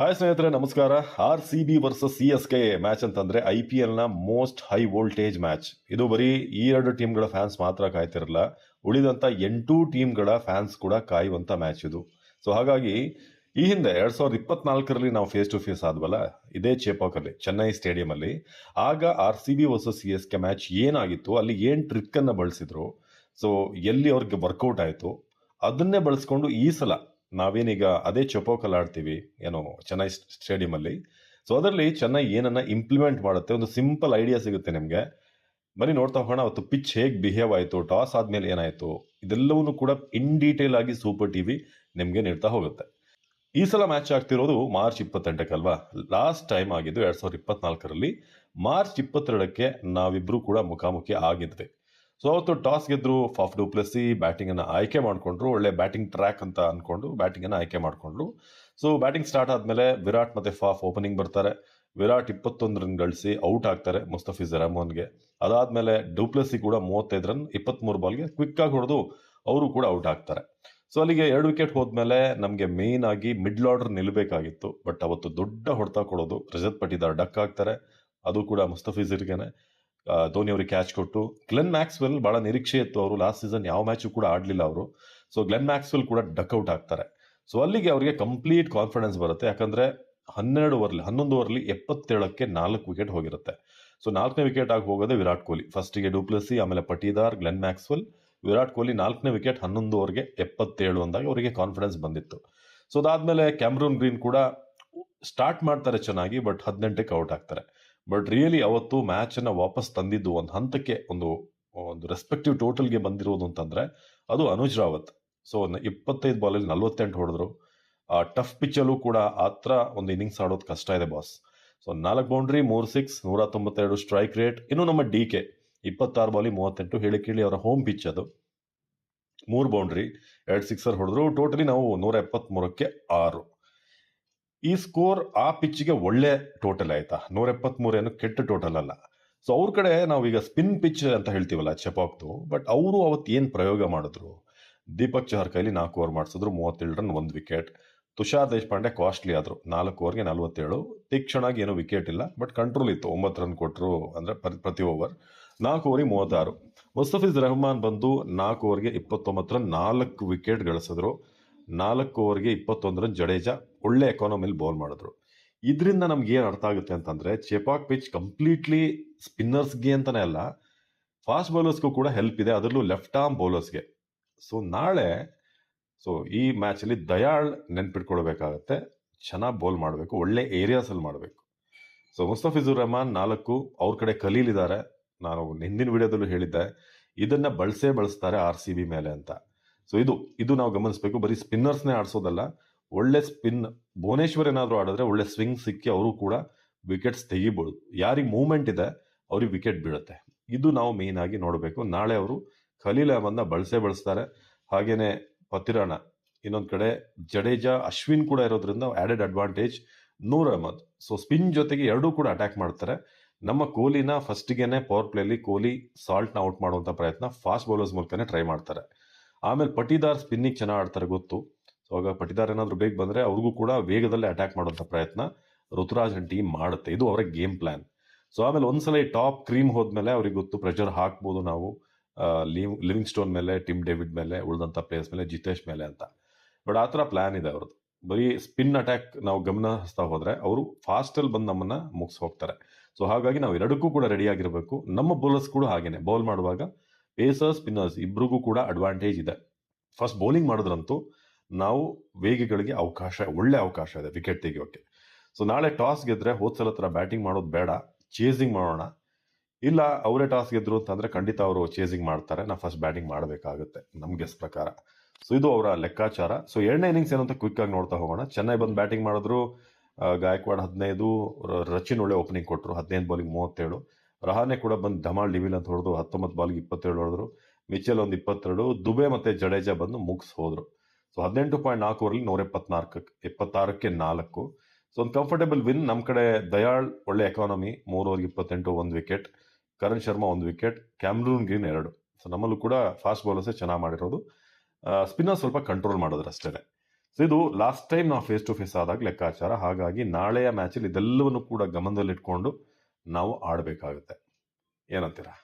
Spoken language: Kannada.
ಹಾಯ್ ಸ್ನೇಹಿತರೆ, ನಮಸ್ಕಾರ. R C B versus C S K match ಅಂತಂದ್ರೆ ಐ ಪಿ ಎಲ್ನ ಮೋಸ್ಟ್ ಹೈ ವೋಲ್ಟೇಜ್ ಮ್ಯಾಚ್ ಇದು ಬರೀ ಈ ಎರಡು ಟೀಮ್ಗಳ ಫ್ಯಾನ್ಸ್ ಮಾತ್ರ ಕಾಯ್ತಿರಲ್ಲ, ಉಳಿದಂತ ಎಂಟು ಟೀಮ್ಗಳ ಫ್ಯಾನ್ಸ್ ಕೂಡ ಕಾಯುವಂತ ಮ್ಯಾಚ್ ಇದು. ಸೊ ಹಾಗಾಗಿ ಈ ಹಿಂದೆ ಎರಡ್ ಸಾವಿರದ ಇಪ್ಪತ್ನಾಲ್ಕರಲ್ಲಿ ನಾವು ಫೇಸ್ ಟು ಫೇಸ್ ಆದ್ವಲ್ಲ, ಇದೇ ಚೇಪಾಕಲ್ಲಿ ಚೆನ್ನೈ ಸ್ಟೇಡಿಯಂ ಅಲ್ಲಿ. ಆಗ R C B versus C S K match ಏನಾಗಿತ್ತು, ಅಲ್ಲಿ ಏನ್ ಟ್ರಿಕ್ ಅನ್ನ ಬಳಸಿದ್ರು ಸೊ ಎಲ್ಲಿ ಅವ್ರಿಗೆ ವರ್ಕೌಟ್ ಆಯಿತು, ಅದನ್ನೇ ಬಳಸ್ಕೊಂಡು ಈ ಸಲ ನಾವೇನೀಗ ಅದೇ ಚೊಪೋಕಲ್ಲಿ ಆಡ್ತೀವಿ, ಏನೋ ಚೆನ್ನೈ ಸ್ಟೇಡಿಯಮಲ್ಲಿ. ಸೊ ಅದರಲ್ಲಿ ಚೆನ್ನೈ ಏನನ್ನ ಇಂಪ್ಲಿಮೆಂಟ್ ಮಾಡುತ್ತೆ, ಒಂದು ಸಿಂಪಲ್ ಐಡಿಯಾ ಸಿಗುತ್ತೆ ನಿಮಗೆ. ಬನ್ನಿ ನೋಡ್ತಾ ಹೋಗೋಣ, ಅವತ್ತು ಪಿಚ್ ಹೇಗೆ ಬಿಹೇವ್ ಆಯಿತು ಟಾಸ್ ಆದಮೇಲೆ ಏನಾಯಿತು ಇದೆಲ್ಲವೂ ಕೂಡ ಇನ್ ಡೀಟೇಲ್ ಆಗಿ ಸೂಪರ್ ಟಿವಿ ನಿಮಗೆ ನೀಡ್ತಾ ಹೋಗುತ್ತೆ. ಈ ಸಲ ಮ್ಯಾಚ್ ಆಗ್ತಿರೋದು ಮಾರ್ಚ್ ಇಪ್ಪತ್ತೆಂಟಕ್ಕಲ್ವಾ? ಲಾಸ್ಟ್ ಟೈಮ್ ಆಗಿದ್ದು ಎರಡು ಸಾವಿರದ ಇಪ್ಪತ್ನಾಲ್ಕರಲ್ಲಿ. ಮಾರ್ಚ್ ಇಪ್ಪತ್ತೆರಡಕ್ಕೆ ನಾವಿಬ್ಬರೂ ಕೂಡ ಮುಖಾಮುಖಿ ಆಗಿದ್ವಿ. ಸೊ ಅವತ್ತು ಟಾಸ್ ಗೆದ್ರು ಫಾಫ್ ಡೂಪ್ಲೆಸಿ ಬ್ಯಾಟಿಂಗ್ ಅನ್ನ ಆಯ್ಕೆ ಮಾಡಿಕೊಂಡ್ರು ಒಳ್ಳೆ ಬ್ಯಾಟಿಂಗ್ ಟ್ರ್ಯಾಕ್ ಅಂತ ಅನ್ಕೊಂಡು ಬ್ಯಾಟಿಂಗ್ ಅನ್ನ ಆಯ್ಕೆ ಮಾಡಿಕೊಂಡ್ರು. ಸೊ ಬ್ಯಾಟಿಂಗ್ ಸ್ಟಾರ್ಟ್ ಆದ್ಮೇಲೆ ವಿರಾಟ್ ಮತ್ತೆ ಫಾಫ್ ಓಪನಿಂಗ್ ಬರ್ತಾರೆ. ವಿರಾಟ್ ಇಪ್ಪತ್ತೊಂದು ರನ್ ಗಳಿಸಿ ಔಟ್ ಆಗ್ತಾರೆ ಮುಸ್ತಫಿಜ್ ರೆಹಮಾನ್ಗೆ ಅದಾದ್ಮೇಲೆ ಡೂಪ್ಲೆಸಿ ಕೂಡ ಮೂವತ್ತೈದು ರನ್ ಇಪ್ಪತ್ತ್ಮೂರು ಬಾಲ್ಗೆ ಕ್ವಿಕ್ ಆಗಿ ಹೊಡೆದು ಅವರು ಕೂಡ ಔಟ್ ಆಗ್ತಾರೆ. ಸೊ ಅಲ್ಲಿಗೆ ಎರಡು ವಿಕೆಟ್ ಹೋದ್ಮೇಲೆ ನಮಗೆ ಮೇನ್ ಆಗಿ ಮಿಡ್ಲ್ ಆರ್ಡರ್ ನಿಲ್ಲಬೇಕಾಗಿತ್ತು ಬಟ್ ಅವತ್ತು ದೊಡ್ಡ ಹೊಡೆತ ಕೊಡೋದು ರಜತ್ ಪಟಿದಾರ್ ಡಕ್ ಆಗ್ತಾರೆ. ಅದು ಕೂಡ ಮುಸ್ತಫಿಜರ್ಗೆನೆ ಆ, ಧೋನಿ ಅವರಿಗೆ ಕ್ಯಾಚ್ ಕೊಟ್ಟು ಗ್ಲೆನ್ ಮ್ಯಾಕ್ಸ್ವೆಲ್ ಬಹಳ ನಿರೀಕ್ಷೆ ಇತ್ತು ಅವರು ಲಾಸ್ಟ್ ಸೀಸನ್ ಯಾವ ಮ್ಯಾಚು ಕೂಡ ಆಡಲಿಲ್ಲ ಅವರು. ಸೊ ಗ್ಲೆನ್ ಮ್ಯಾಕ್ಸ್ವೆಲ್ ಕೂಡ ಡಕ್ ಔಟ್ ಆಗ್ತಾರೆ. ಸೊ ಅಲ್ಲಿಗೆ ಅವರಿಗೆ ಕಂಪ್ಲೀಟ್ ಕಾನ್ಫಿಡೆನ್ಸ್ ಬರುತ್ತೆ. ಯಾಕಂದ್ರೆ ಹನ್ನೆರಡು ಓವರ್ಲಿ ಹನ್ನೊಂದು ಓವರ್ಲಿ ಎಪ್ಪತ್ತೇಳಕ್ಕೆ ನಾಲ್ಕು ವಿಕೆಟ್ ಹೋಗಿರುತ್ತೆ. ಸೊ ನಾಲ್ಕನೇ ವಿಕೆಟ್ ಆಗಿ ಹೋಗೋದೇ ವಿರಾಟ್ ಕೊಹ್ಲಿ. ಫಸ್ಟಿಗೆ ಡೂಪ್ಲಸಿ ಆಮೇಲೆ ಪಟೀದಾರ್ ಗ್ಲೆನ್ ಮ್ಯಾಕ್ಸ್ವೆಲ್ ವಿರಾಟ್ ಕೊಹ್ಲಿ ನಾಲ್ಕನೇ ವಿಕೆಟ್ ಹನ್ನೊಂದು ಓವರ್ಗೆ ಎಪ್ಪತ್ತೇಳು ಅಂದಾಗ ಅವರಿಗೆ ಕಾನ್ಫಿಡೆನ್ಸ್ ಬಂದಿತ್ತು. ಸೊ ಅದಾದ್ಮೇಲೆ ಕ್ಯಾಮ್ರೂನ್ ಗ್ರೀನ್ ಕೂಡ ಸ್ಟಾರ್ಟ್ ಮಾಡ್ತಾರೆ ಚೆನ್ನಾಗಿ ಬಟ್ ಹದಿನೆಂಟಕ್ಕೆ ಔಟ್ ಆಗ್ತಾರೆ. ಬಟ್ ರಿಯಲಿ ಅವತ್ತು ಮ್ಯಾಚ್ ಅನ್ನ ವಾಪಸ್ ತಂದಿದ್ದು ಒಂದು ಹಂತಕ್ಕೆ ಒಂದು ಒಂದು ರೆಸ್ಪೆಕ್ಟಿವ್ ಟೋಟಲ್ಗೆ ಬಂದಿರೋದು ಅಂತಂದ್ರೆ ಅದು ಅನುಜ್ ರಾವತ್. ಸೊ ಇಪ್ಪತ್ತೈದು ಬಾಲಲ್ಲಿ ನಲ್ವತ್ತೆಂಟು ಹೊಡೆದ್ರು. ಆ ಟಫ್ ಪಿಚ್ಚಲ್ಲೂ ಕೂಡ ಆತ್ರ ಒಂದು ಇನ್ನಿಂಗ್ಸ್ ಆಡೋದು ಕಷ್ಟ ಇದೆ ಬಾಸ್ ಸೊ ನಾಲ್ಕು ಬೌಂಡ್ರಿ ಮೂರು ಸಿಕ್ಸ್ ನೂರ ತೊಂಬತ್ತೆರಡು ಸ್ಟ್ರೈಕ್ ರೇಟ್ ಇನ್ನು ನಮ್ಮ ಡಿ ಕೆ ಇಪ್ಪತ್ತಾರು ಬಾಲಿ ಮೂವತ್ತೆಂಟು ಹೇಳಿ ಕೇಳಿ ಅವರ ಹೋಮ್ ಪಿಚ್ ಅದು. ಮೂರು ಬೌಂಡ್ರಿ ಎರಡು ಸಿಕ್ಸರ್ ಹೊಡೆದ್ರು. ಟೋಟಲಿ ನಾವು ನೂರ ಎಪ್ಪತ್ಮೂರಕ್ಕೆ ಆರು. ಈ ಸ್ಕೋರ್ ಆ ಪಿಚ್ಗೆ ಒಳ್ಳೆ ಟೋಟಲ್ ಆಯ್ತಾ? ನೂರ ಎಪ್ಪತ್ಮೂರು ಏನು ಕೆಟ್ಟ ಟೋಟಲ್ ಅಲ್ಲ. ಸೊ ಅವ್ರ ಕಡೆ ನಾವೀಗ ಸ್ಪಿನ್ ಪಿಚ್ ಅಂತ ಹೇಳ್ತೀವಲ್ಲ ಚೆಪಾಕ್ದು ಬಟ್ ಅವರು ಅವತ್ತು ಏನು ಪ್ರಯೋಗ ಮಾಡಿದ್ರು? ದೀಪಕ್ ಚಹರ್ ಕೈಲಿ ನಾಲ್ಕು ಓವರ್ ಮಾಡಿಸಿದ್ರು, ಮೂವತ್ತೇಳು ರನ್ ಒಂದು ವಿಕೆಟ್ ತುಷಾರ್ ದೇಶಪಾಂಡೆ ಕಾಸ್ಟ್ಲಿ ಆದ್ರು. ನಾಲ್ಕು ಓವರ್ಗೆ ನಲವತ್ತೇಳು. ತೀಕ್ಷಣಾಗಿ ಏನು ವಿಕೆಟ್ ಇಲ್ಲ ಬಟ್ ಕಂಟ್ರೋಲ್ ಇತ್ತು. ಒಂಬತ್ತು ರನ್ ಕೊಟ್ಟರು ಅಂದ್ರೆ ಪ್ರ- ಪ್ರತಿ ಓವರ್ ನಾಲ್ಕು ಓವರಿಗೆ ಮೂವತ್ತಾರು. ಮುಸ್ತಫಿಜ್ ರೆಹಮಾನ್ ಬಂದು ನಾಲ್ಕು ಓವರ್ಗೆ ಇಪ್ಪತ್ತೊಂಬತ್ತು ರನ್ ನಾಲ್ಕು ವಿಕೆಟ್ ಗಳಿಸಿದ್ರು. ನಾಲ್ಕು ಓವರ್ಗೆ ಇಪ್ಪತ್ತೊಂದು ರನ್ ಜಡೇಜಾ ಒಳ್ಳೆ ಎಕಾನಮಿಲಿ ಬೌಲ್ ಮಾಡಿದ್ರು. ಇದರಿಂದ ನಮ್ಗೆ ಏನು ಅರ್ಥ ಆಗುತ್ತೆ ಅಂತಂದರೆ ಚೆಪಾಕ್ ಪಿಚ್ ಕಂಪ್ಲೀಟ್ಲಿ ಸ್ಪಿನ್ನರ್ಸ್ಗೆ ಅಂತಲೇ ಅಲ್ಲ ಫಾಸ್ಟ್ ಬೌಲರ್ಸ್ಗೂ ಕೂಡ ಹೆಲ್ಪ್ ಇದೆ, ಅದರಲ್ಲೂ ಲೆಫ್ಟ್ ಆರ್ಮ್ ಬೌಲರ್ಸ್ಗೆ ಸೊ ನಾಳೆ ಸೊ ಈ ಮ್ಯಾಚಲ್ಲಿ ದಯಾಳ್ ನೆನ್ಪಿಟ್ಕೊಳ್ಬೇಕಾಗತ್ತೆ ಚೆನ್ನಾಗಿ ಬೌಲ್ ಮಾಡಬೇಕು, ಒಳ್ಳೆ ಏರಿಯಾಸಲ್ಲಿ ಮಾಡಬೇಕು. ಸೊ ಮುಸ್ತಫಿಜುರ್ ರಹಮಾನ್ ನಾಲ್ಕು, ಅವ್ರ ಕಡೆ ಕಲೀಲಿದ್ದಾರೆ. ನಾನು ಹಿಂದಿನ ವಿಡಿಯೋದಲ್ಲೂ ಹೇಳಿದ್ದೆ, ಇದನ್ನು ಬಳಸೇ ಬಳಸ್ತಾರೆ ಆರ್ ಸಿ ಬಿ ಮೇಲೆ ಅಂತ. ಸೊ ಇದು ಇದು ನಾವು ಗಮನಿಸಬೇಕು. ಬರೀ ಸ್ಪಿನ್ನರ್ಸ್ನೇ ಆಡಿಸೋದಲ್ಲ. ಒಳ್ಳೆ ಸ್ಪಿನ್ ಭುವನೇಶ್ವರ್ ಏನಾದರೂ ಆಡಿದ್ರೆ ಒಳ್ಳೆ ಸ್ವಿಂಗ್ ಸಿಕ್ಕಿ ಅವರು ಕೂಡ ವಿಕೆಟ್ಸ್ ತೆಗಿಬೋದು. ಯಾರಿಗೆ ಮೂವ್ಮೆಂಟ್ ಇದೆ, ಅವ್ರಿಗೆ ವಿಕೆಟ್ ಬೀಳುತ್ತೆ. ಇದು ನಾವು ಮೇಯ್ನ್ ಆಗಿ ನೋಡಬೇಕು. ನಾಳೆ ಅವರು ಖಲೀಲ್ ಅಹಮದ್ನ ಬಳಸೇ ಬಳಸ್ತಾರೆ. ಹಾಗೇನೆ ಪತಿರಾಣ, ಇನ್ನೊಂದು ಕಡೆ ಜಡೇಜಾ, ಅಶ್ವಿನ್ ಕೂಡ ಇರೋದ್ರಿಂದ added advantage Noor Ahmad. So spin ಜೊತೆಗೆ ಎರಡೂ ಕೂಡ ಅಟ್ಯಾಕ್ ಮಾಡ್ತಾರೆ. ನಮ್ಮ ಕೊಹ್ಲಿನ ಫಸ್ಟ್ಗೆನೆ ಪವರ್ ಪ್ಲೇಲಿ ಕೊಹ್ಲಿ ಸಾಲ್ಟ್ನ ಔಟ್ ಮಾಡುವಂಥ ಪ್ರಯತ್ನ ಫಾಸ್ಟ್ ಬೌಲರ್ಸ್ ಮೂಲಕನೇ ಟ್ರೈ ಮಾಡ್ತಾರೆ. ಆಮೇಲೆ ಪಟಿದಾರ್ ಸ್ಪಿನ್ನಿಗೆ ಚೆನ್ನಾಗಿ ಆಡ್ತಾರೆ ಗೊತ್ತು. ಸೊ ಆಗ ಪಟಿದಾರ್ ಏನಾದರೂ ಬೇಗ ಬಂದ್ರೆ ಅವ್ರಿಗೂ ಕೂಡ ವೇಗದಲ್ಲಿ ಅಟ್ಯಾಕ್ ಮಾಡುವಂಥ ಪ್ರಯತ್ನ ಋತುರಾಜ್ ಟೀಮ್ ಮಾಡುತ್ತೆ. ಇದು ಅವರ ಗೇಮ್ ಪ್ಲಾನ್ ಸೊ ಆಮೇಲೆ ಒಂದ್ಸಲ ಈ ಟಾಪ್ ಕ್ರೀಮ್ ಹೋದ್ಮೇಲೆ ಅವ್ರಿಗೆ ಗೊತ್ತು ಪ್ರೆಷರ್ ಹಾಕ್ಬೋದು ನಾವು ಲಿವ್ ಲಿವಿಂಗ್ ಸ್ಟೋನ್ ಮೇಲೆ ಟಿಮ್ ಡೇವಿಡ್ ಮೇಲೆ ಉಳಿದಂತ ಪ್ಲೇಯರ್ಸ್ ಮೇಲೆ ಜಿತೇಶ್ ಮೇಲೆ ಅಂತ. ಬಟ್ ಆ ಥರ ಪ್ಲಾನ್ ಇದೆ ಅವ್ರದ್ದು. ಬರೀ ಸ್ಪಿನ್ ಅಟ್ಯಾಕ್ ನಾವು ಗಮನ ಹರಿಸ್ತಾ ಹೋದ್ರೆ ಅವರು ಫಾಸ್ಟ್ ಅಲ್ಲಿ ಬಂದು ನಮ್ಮನ್ನ ಮುಗಿಸ್ ಹೋಗ್ತಾರೆ. ಸೊ ಹಾಗಾಗಿ ನಾವು ಎರಡಕ್ಕೂ ಕೂಡ ರೆಡಿ ಆಗಿರಬೇಕು. ನಮ್ಮ ಬೌಲರ್ಸ್ ಕೂಡ ಹಾಗೇನೆ. ಬೌಲ್ ಮಾಡುವಾಗ ಪೇಸರ್ ಸ್ಪಿನ್ನರ್ಸ್ ಇಬ್ರಿಗೂ ಕೂಡ ಅಡ್ವಾಂಟೇಜ್ ಇದೆ. ಫಸ್ಟ್ ಬೌಲಿಂಗ್ ಮಾಡಿದ್ರಂತೂ ನಾವು ವೇಗಿಗಳಿಗೆ ಅವಕಾಶ, ಒಳ್ಳೆ ಅವಕಾಶ ಇದೆ ವಿಕೆಟ್ ತೆಗೆಯೋಕ್ಕೆ. ಸೊ ನಾಳೆ ಟಾಸ್ ಗೆದ್ರೆ ಹೋದ್ಸಲ ಹತ್ರ ಬ್ಯಾಟಿಂಗ್ ಮಾಡೋದು ಬೇಡ ಚೇಸಿಂಗ್ ಮಾಡೋಣ. ಇಲ್ಲ ಅವರೇ ಟಾಸ್ ಗೆದ್ರು ಅಂತಂದ್ರೆ ಖಂಡಿತ ಅವರು ಚೇಸಿಂಗ್ ಮಾಡ್ತಾರೆ, ನಾ ಫಸ್ಟ್ ಬ್ಯಾಟಿಂಗ್ ಮಾಡಬೇಕಾಗುತ್ತೆ ನಮ್ ಗೆಸ್ ಪ್ರಕಾರ. ಸೊ ಇದು ಅವರ ಲೆಕ್ಕಾಚಾರ. ಸೊ ಎರಡನೇ ಇನ್ನಿಂಗ್ಸ್ ಏನಂತ ಕ್ವಿಕ್ ಆಗಿ ನೋಡ್ತಾ ಹೋಗೋಣ. ಚೆನ್ನೈ ಬಂದು ಬ್ಯಾಟಿಂಗ್ ಮಾಡಿದ್ರು ಗಾಯಕ್ವಾಡ್ ಹದಿನೈದು ರಚಿನ್ ಒಳ್ಳೆ ಓಪನಿಂಗ್ ಕೊಟ್ಟರು ಹದಿನೈದು ಬೌಲಿಂಗ್ ಮೂವತ್ತೇಳು. ರಹಾನೆ ಕೂಡ ಬಂದು ಧಮಾಲ್ ಡಿವಿಲ್ ಅಂತ ಹೊಡೆದು ಹತ್ತೊಂಬತ್ತು ಬಾಲ್ಗೆ ಇಪ್ಪತ್ತೇಳು ಹೊಡೆದ್ರು. ಮಿಚೆಲ್ ಒಂದು ಇಪ್ಪತ್ತೆರಡು, ದುಬೆ ಮತ್ತು ಜಡೇಜಾ ಬಂದು ಮುಗಿಸ್ ಹೋದರು. ಸೊ ಹದಿನೆಂಟು ಪಾಯಿಂಟ್ ನಾಲ್ಕು ಓವರಲ್ಲಿ ನೂರ ಎಪ್ಪತ್ನಾಲ್ಕು ಎಪ್ಪತ್ತಾರಕ್ಕೆ ನಾಲ್ಕು. ಸೊ ಒಂದು ಕಂಫರ್ಟೇಬಲ್ ವಿನ್ ನಮ್ಮ ಕಡೆ ದಯಾಳ್, ಒಳ್ಳೆ ಎಕಾನಮಿ ಮೂರು ಓವರ್ಗೆ ಇಪ್ಪತ್ತೆಂಟು, ಒಂದು ವಿಕೆಟ್ ಕರಣ್ ಶರ್ಮಾ ಒಂದು ವಿಕೆಟ್ ಕ್ಯಾಮ್ರೂನ್ ಗ್ರೀನ್ ಎರಡು. ಸೊ ನಮ್ಮಲ್ಲೂ ಕೂಡ ಫಾಸ್ಟ್ ಬೌಲರ್ಸೇ ಚೆನ್ನಾಗಿ ಮಾಡಿರೋದು. ಸ್ಪಿನ್ನರ್ ಸ್ವಲ್ಪ ಕಂಟ್ರೋಲ್ ಮಾಡಿದ್ರು ಅಷ್ಟೇ ಸೊ ಇದು ಲಾಸ್ಟ್ ಟೈಮ್ ನಾವು ಫೇಸ್ ಟು ಫೇಸ್ ಆದಾಗ ಲೆಕ್ಕಾಚಾರ. ಹಾಗಾಗಿ ನಾಳೆಯ ಮ್ಯಾಚಲ್ಲಿ ಇದೆಲ್ಲವನ್ನು ಕೂಡ ಗಮನದಲ್ಲಿಟ್ಕೊಂಡು ನಾವು ಆಡಬೇಕಾಗುತ್ತೆ. ಏನಂತೀರಾ?